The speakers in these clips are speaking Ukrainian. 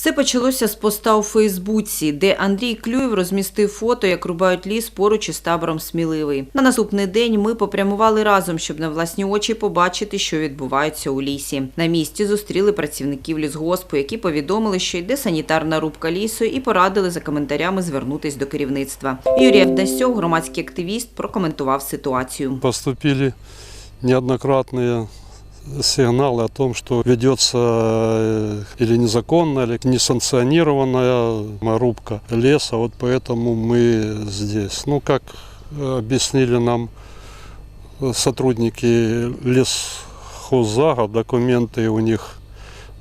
Все почалося з поста у Фейсбуці, де Андрій Клюєв розмістив фото, як рубають ліс поруч із табором Сміливий. На наступний день ми попрямували разом, щоб на власні очі побачити, що відбувається у лісі. На місці зустріли працівників лісгоспу, які повідомили, що йде санітарна рубка лісу, і порадили за коментарями звернутись до керівництва. Юрій Авдасьов, громадський активіст, прокоментував ситуацію. Поступили неоднократные сигналы о том, что ведется э, или незаконная, или несанкционированная рубка леса. Вот поэтому мы здесь. Ну, как объяснили нам сотрудники лесхозага, документы у них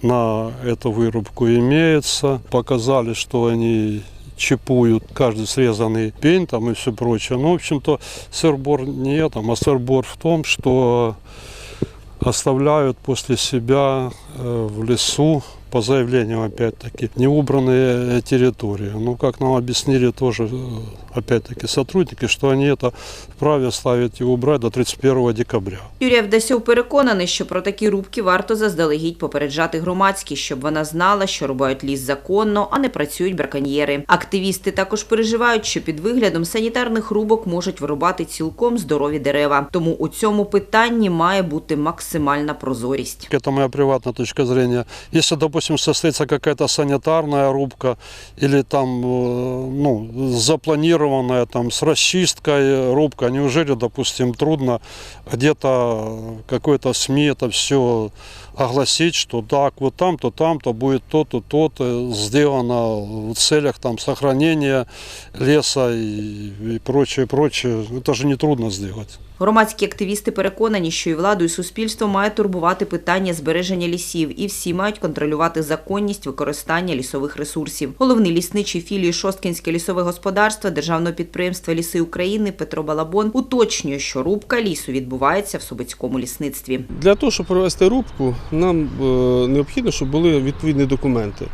на эту вырубку имеются. Показали, что они чипуют каждый срезанный пень там и все прочее. Ну, в общем-то, сырбор не этом, а сырбор в том, что оставляют после себя э, в лесу, по заявлениям опять-таки, неубранные территории. Ну, как нам объяснили тоже, э, опять-таки, сотрудники, что они это вправе оставить и убрать до 31 декабря. Юрій Авдасьов переконаний, що про такі рубки варто заздалегідь попереджати громадськість, щоб вона знала, що рубають ліс законно, а не працюють браконьєри. Активісти також переживають, що під виглядом санітарних рубок можуть вирубати цілком здорові дерева. Тому у цьому питанні має бути максимальна прозорість. Это моя приватная точка зрения. Если, допустим, состоится какая-то санитарная рубка или там, э, ну, запланированная там с расчисткой рубка, неужели, допустим, трудно где-то какой-то СМИ это все огласить, что так, вот там-то, там-то будет то-то, то-то сделано в целях там сохранения леса и, и прочее, прочее. Это же не трудно сделать. Громадські активісти переконані, що і владу, і суспільство має турбувати питання збереження лісів, і всі мають контролювати законність використання лісових ресурсів. Головний лісничий філії Шосткінське лісове господарство державного підприємства Ліси України Петро Балабон уточнює, що рубка лісу відбувається в Собицькому лісництві. Для того, щоб провести рубку, нам е, необхідно, щоб були відповідні документи.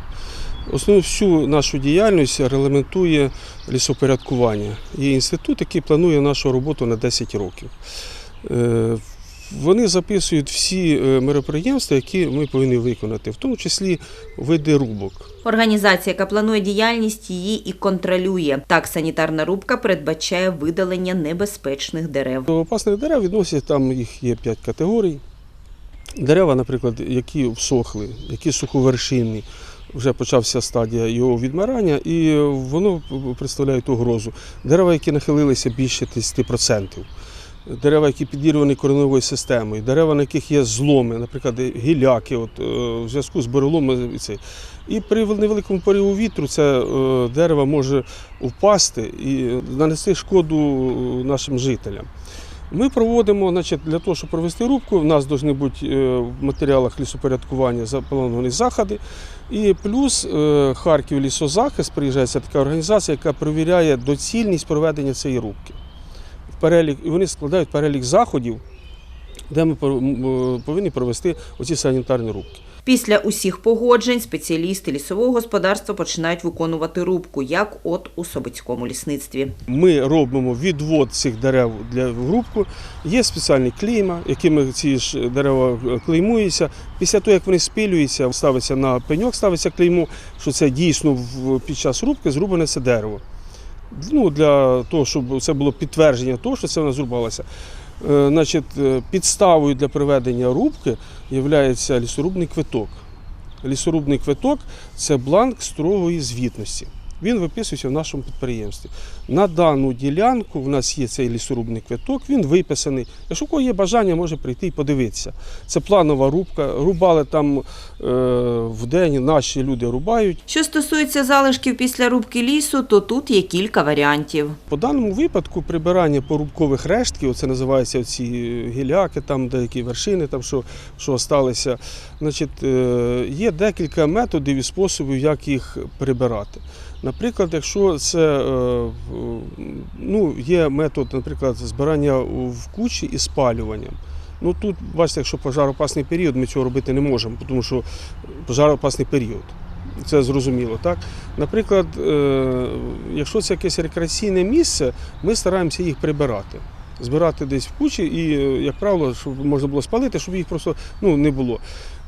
Основну всю нашу діяльність регламентує лісопорядкування. Є інститут, який планує нашу роботу на 10 років. Е, Вони записують всі е, мероприємства, які ми повинні виконати, в тому числі види рубок. Організація, яка планує діяльність, її і контролює. Так, санітарна рубка передбачає видалення небезпечних дерев. До опасних дерев відносять там їх є 5 категорій. Дерева, наприклад, які всохли, які суховершинні, вже почався стадія його відмирання, і воно представляє угрозу. Дерева, які нахилилися більше 10%. Дерева, які підірвані кореневою системою, дерева, на яких є зломи, наприклад, гіляки, от, е, в зв'язку з буреломом. і при невеликому пориву вітру це е, дерево може впасти і нанести шкоду нашим жителям. Ми проводимо, значить, для того, щоб провести рубку, в нас повинні бути е, в матеріалах лісопорядкування заплановані заходи. І плюс е, Харків лісозахист приїжджається така організація, яка перевіряє доцільність проведення цієї рубки. Перелік, вони складають перелік заходів, де ми повинні провести оці санітарні рубки. Після усіх погоджень спеціалісти лісового господарства починають виконувати рубку, як от у Собицькому лісництві. Ми робимо відвод цих дерев для в грубку. Є спеціальні клейма, якими ці ж дерева е, клеймуються. Після того, як вони спилюються, ставиться на пеньок, ставиться клеймо, що це дійсно під час рубки зрубане це дерево. Ну, для того, щоб це було підтвердження того, що це вона зрубалася. Е, Значить, е, підставою для проведення рубки є лісорубний квиток. Лісорубний квиток це бланк строгої звітності. Він виписується в нашому підприємстві. На дану ділянку в нас є цей лісорубний квиток, він виписаний. Якщо у кого є бажання, може прийти і подивитися. Це планова рубка. Рубали там е, в день, наші люди рубають. Що стосується залишків після рубки лісу, то тут є кілька варіантів. По даному випадку прибирання порубкових рештків, це називаються ці гіляки, там деякі вершини, там що, що осталися. Значить, е, є декілька методів і способів, як їх прибирати. Наприклад, якщо це е, ну, є метод, наприклад, збирання в кучі і спалюванням. Ну тут, бачите, якщо пожароопасний період, ми цього робити не можемо, тому що пожароопасний період. Це зрозуміло, так? Наприклад, е, якщо це якесь рекреаційне місце, ми стараємося їх прибирати. Збирати десь в кучі і, е, як правило, щоб можна було спалити, щоб їх просто ну, не було.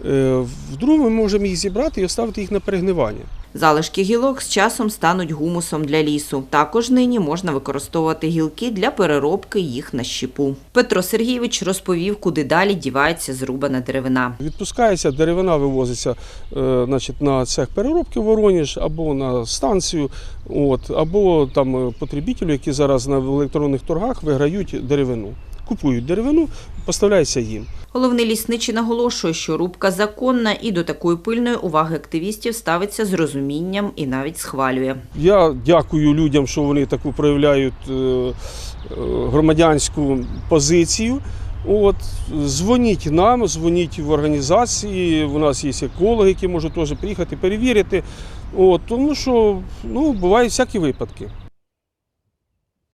Е, Вдруге ми можемо їх зібрати і оставити їх на перегнивання. Залишки гілок з часом стануть гумусом для лісу. Також нині можна використовувати гілки для переробки їх на щепу. Петро Сергійович розповів, куди далі дівається зрубана деревина. Відпускається, деревина вивозиться е, значить, на цех переробки в Воронеж або на станцію, от, або там е, потребітелі, які зараз на електронних торгах виграють деревину. Купують деревину, поставляється їм. Головний лісничий наголошує, що рубка законна і до такої пильної уваги активістів ставиться з розумінням і навіть схвалює. Я дякую людям, що вони таку проявляють е, е, громадянську позицію. От, дзвоніть нам, дзвоніть в організації. У нас є екологи, які можуть теж приїхати перевірити. От, тому що ну, бувають всякі випадки.